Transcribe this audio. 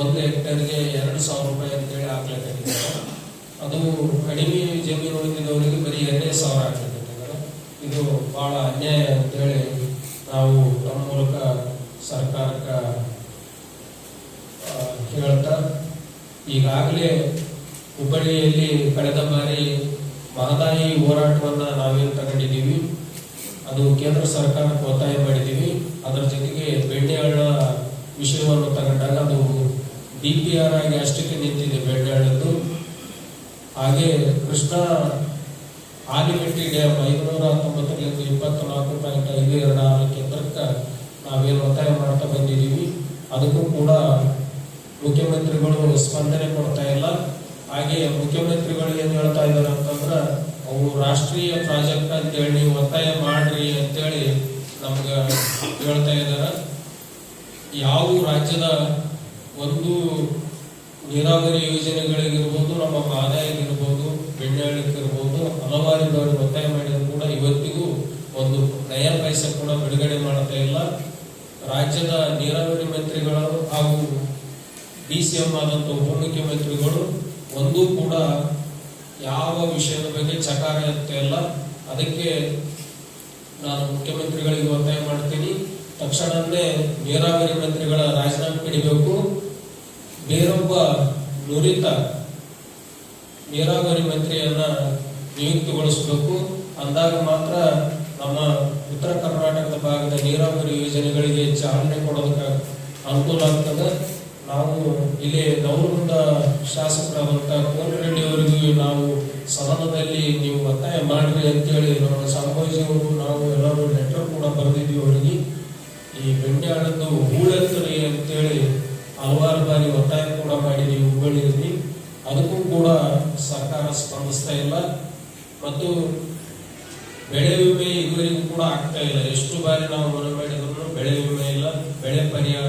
ಒಂದು ಹೆಕ್ಟರ್ಗೆ ಎರಡು ಸಾವಿರ ರೂಪಾಯಿ ಅಂತೇಳಿ ಹಾಕ್ಲಿಕ್ಕೆ ಅದು ಕಡಿಮೆ ಜಮೀನು ಹೊಂದಿದವರಿಗೆ ಬರೀ ಎರಡೇ ಸಾವಿರ ಹಾಕ್ಲಿಕ್ಕಾಗಿದ್ದಾರೆ ಇದು ಬಹಳ ಅನ್ಯಾಯ ಅಂತೇಳಿ ನಾವು ನಮ್ಮ ಮೂಲಕ ಸರ್ಕಾರಕ್ಕೆ ಹೇಳ್ತಾ, ಈಗಾಗಲೇ ಹುಬ್ಬಳ್ಳಿಯಲ್ಲಿ ಕಳೆದ ಬಾರಿ ಮಹದಾಯಿ ಹೋರಾಟವನ್ನು ನಾವೇನು ತಗೊಂಡಿದ್ದೀವಿ, ಅದು ಕೇಂದ್ರ ಸರ್ಕಾರಕ್ಕೆ ಒತ್ತಾಯ ಮಾಡಿದ್ದೀವಿ. ಅದರ ಜೊತೆಗೆ ಬೆಣ್ಣೆಹಳ್ಳ ವಿಷಯವನ್ನು ತಗೊಂಡಾಗ ಅದು ಡಿ ಪಿ ಆರ್ ಆಗಿ ಅಷ್ಟಕ್ಕೆ ನಿಂತಿದೆ ಬೆಣ್ಣೆಹಳ್ಳದ್ದು ಹಾಗೆ ಕೃಷ್ಣ ಆಲಿಮೆಟ್ಟಿ ಡ್ಯಾಮ್ ಐನೂರ ಹತ್ತೊಂಬತ್ತರಿಂದ ಇಪ್ಪತ್ನಾಲ್ಕು ಪಾಯಿಂಟ್ ಐದು ಎರಡು ಆರು ಕೇಂದ್ರಕ್ಕೆ ನಾವೇನು ಒತ್ತಾಯ ಮಾಡ್ತಾ ಬಂದಿದ್ದೀವಿ. ಅದಕ್ಕೂ ಕೂಡ ಮುಖ್ಯಮಂತ್ರಿಗಳು ಸ್ಪಂದನೆ ಕೊಡ್ತಾ ಇಲ್ಲ. ಹಾಗೆ ಮುಖ್ಯಮಂತ್ರಿಗಳು ಏನು ಹೇಳ್ತಾ ಇದ್ದಾರೆ ಅಂತಂದ್ರೆ ಅವು ರಾಷ್ಟ್ರೀಯ ಪ್ರಾಜೆಕ್ಟ್ ಅಂತೇಳಿ ಒತ್ತಾಯ ಮಾಡ್ರಿ ಅಂತೇಳಿ ನಮ್ಗೆ ಹೇಳ್ತಾ ಇದಾರ ಯಾವ ರಾಜ್ಯದ ಒಂದು ನೀರಾವರಿ ಯೋಜನೆಗಳಿಗಿರ್ಬೋದು, ನಮ್ಮ ಆದಾಯಕ್ಕಿರ್ಬೋದು ಬೆಣ್ಣೆಹಳ್ಳಿಗಿರ್ಬೋದು, ಹಲವಾರು ಬಾರಿ ಒತ್ತಾಯ ಮಾಡಿದ್ರು ಕೂಡ ಇವತ್ತಿಗೂ ಒಂದು ನಯ ಪೈಸೆ ಕೂಡ ಬಿಡುಗಡೆ ಮಾಡ್ತಾ ಇಲ್ಲ. ರಾಜ್ಯದ ನೀರಾವರಿ ಮಂತ್ರಿಗಳು ಹಾಗೂ ಡಿ ಸಿ ಎಂ ಆದಂಥ ಉಪಮುಖ್ಯಮಂತ್ರಿಗಳು ಒಂದೂ ಕೂಡ ಯಾವ ವಿಷಯದ ಬಗ್ಗೆ ಚಕಾರ ಇರ್ತಾ ಇಲ್ಲ. ಅದಕ್ಕೆ ನಾನು ಮುಖ್ಯಮಂತ್ರಿಗಳಿಗೆ ಒತ್ತಾಯ ತಕ್ಷಣವೇ ನೀರಾವರಿ ಮಂತ್ರಿಗಳ ರಾಜೀನಾಮೆ ಪಡಿಬೇಕು. ಬೇರೊಬ್ಬ ನುರಿತ ನೀರಾವರಿ ಮಂತ್ರಿಯನ್ನ ನಿಯುಕ್ತಿಗೊಳಿಸಬೇಕು. ಅಂದಾಗ ಮಾತ್ರ ನಮ್ಮ ಉತ್ತರ ಕರ್ನಾಟಕದ ಭಾಗದ ನೀರಾವರಿ ಯೋಜನೆಗಳಿಗೆ ಚಾಲನೆ ಕೊಡೋದಕ್ಕೆ ಅನುಕೂಲ ಆಗ್ತದೆ. ನಾವು ಇಲ್ಲಿ ನವಲಗುಂದ ಶಾಸಕರಾದಂಥ ಕೋನರೆಡ್ಡಿ ಅವರಿಗೂ ನಾವು ಸದನದಲ್ಲಿ ನೀವು ಒತ್ತಾಯ ಮಾಡ್ರಿ ಅಂತೇಳಿ ನಮ್ಮ ಸಂಭಾಜಿ ಅವರು, ನಾವು ಎಲ್ಲರೂ ಲೆಟರ್ ಕೂಡ ಬರೆದಿದ್ದೀವಿ ಅವರಿಗೆ ಈ ಬೆಣ್ಣೆಹಣ್ಣದ್ದು ಹೂಳೆತ್ತರಿ ಅಂತೇಳಿ ಹಲವಾರು ಬಾರಿ ಒತ್ತಾಯ ಕೂಡ ಮಾಡಿದ್ದೀವಿ ಹುಬ್ಬಳ್ಳಿಯಲ್ಲಿ. ಅದಕ್ಕೂ ಕೂಡ ಸರ್ಕಾರ ಸ್ಪಂದಿಸ್ತಾ ಇಲ್ಲ. ಮತ್ತು ಬೆಳೆ ವಿಮೆ ಇದುವರೆಗೂ ಕೂಡ ಆಗ್ತಾ ಇಲ್ಲ. ಎಷ್ಟು ಬಾರಿ ನಾವು ಮನವಿ ಮಾಡಿದ್ರು ಬೆಳೆ ವಿಮೆ ಇಲ್ಲ, ಬೆಳೆ ಪರಿಹಾರ